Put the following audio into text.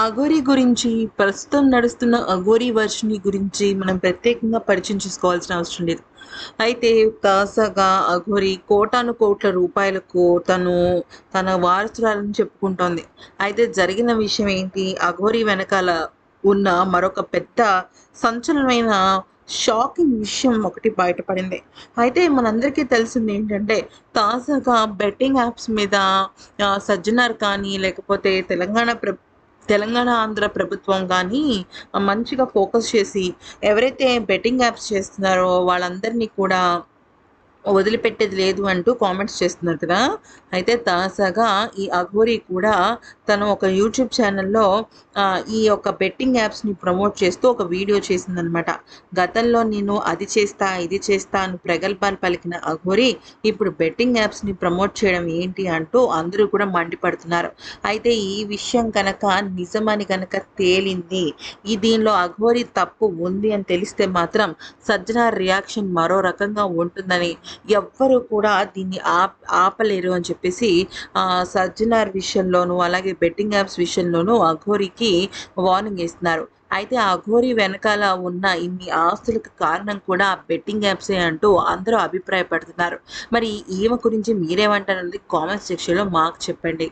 అఘోరి గురించి ప్రస్తుతం నడుస్తున్న అఘోరి వర్షిని గురించి మనం ప్రత్యేకంగా పరిచయం చేసుకోవాల్సిన అవసరం లేదు. అయితే తాజాగా అఘోరి కోటాను కోట్ల రూపాయలకు తను తన వారసురాలని చెప్పుకుంటోంది. అయితే జరిగిన విషయం ఏంటి? అఘోరి వెనకాల ఉన్న మరొక పెద్ద సంచలనమైన షాకింగ్ విషయం ఒకటి బయటపడింది. అయితే మనందరికీ తెలిసింది ఏంటంటే తాజాగా బెట్టింగ్ యాప్స్ మీద సజ్జనార్ కానీ లేకపోతే తెలంగాణ ప్ర తెలంగాణ ఆంధ్ర ప్రభుత్వం కానీ మంచిగా ఫోకస్ చేసి ఎవరైతే బెట్టింగ్ యాప్స్ చేస్తున్నారో వాళ్ళందరినీ కూడా వదిలిపెట్టేది లేదు అంటూ కామెంట్స్ చేస్తున్నారు కదా. అయితే తాజాగా ఈ అఘోరి కూడా తను ఒక యూట్యూబ్ ఛానల్లో ఈ యొక్క బెట్టింగ్ యాప్స్ని ప్రమోట్ చేస్తూ ఒక వీడియో చేసిందనమాట గతంలో నేను అది చేస్తా ఇది చేస్తా అని ప్రగల్భాలు పలికిన అఘోరి ఇప్పుడు బెట్టింగ్ యాప్స్ని ప్రమోట్ చేయడం ఏంటి అంటూ అందరూ కూడా మండిపడుతున్నారు. అయితే ఈ విషయం కనుక నిజమని కనుక తేలింది ఈ దీనిలో అఘోరి తప్పు ఉంది అని తెలిస్తే మాత్రం సజ్జన రియాక్షన్ మరో రకంగా ఉంటుందని ఎవ్వరూ కూడా దీన్ని ఆప్ ఆపలేరు అని చెప్పేసి ఆ, సజ్జనార్ విషయంలోనూ అలాగే బెట్టింగ్ యాప్స్ విషయంలోనూ అఘోరికి వార్నింగ్ ఇస్తున్నారు అయితే ఆ అఘోరి వెనకాల ఉన్న ఇన్ని ఆస్తులకు కారణం కూడా బెట్టింగ్ యాప్సే అంటూ అందరూ అభిప్రాయపడుతున్నారు. మరి ఈమె గురించి మీరేమంటారన్నది కామెంట్ సెక్షన్లో మాకు చెప్పండి.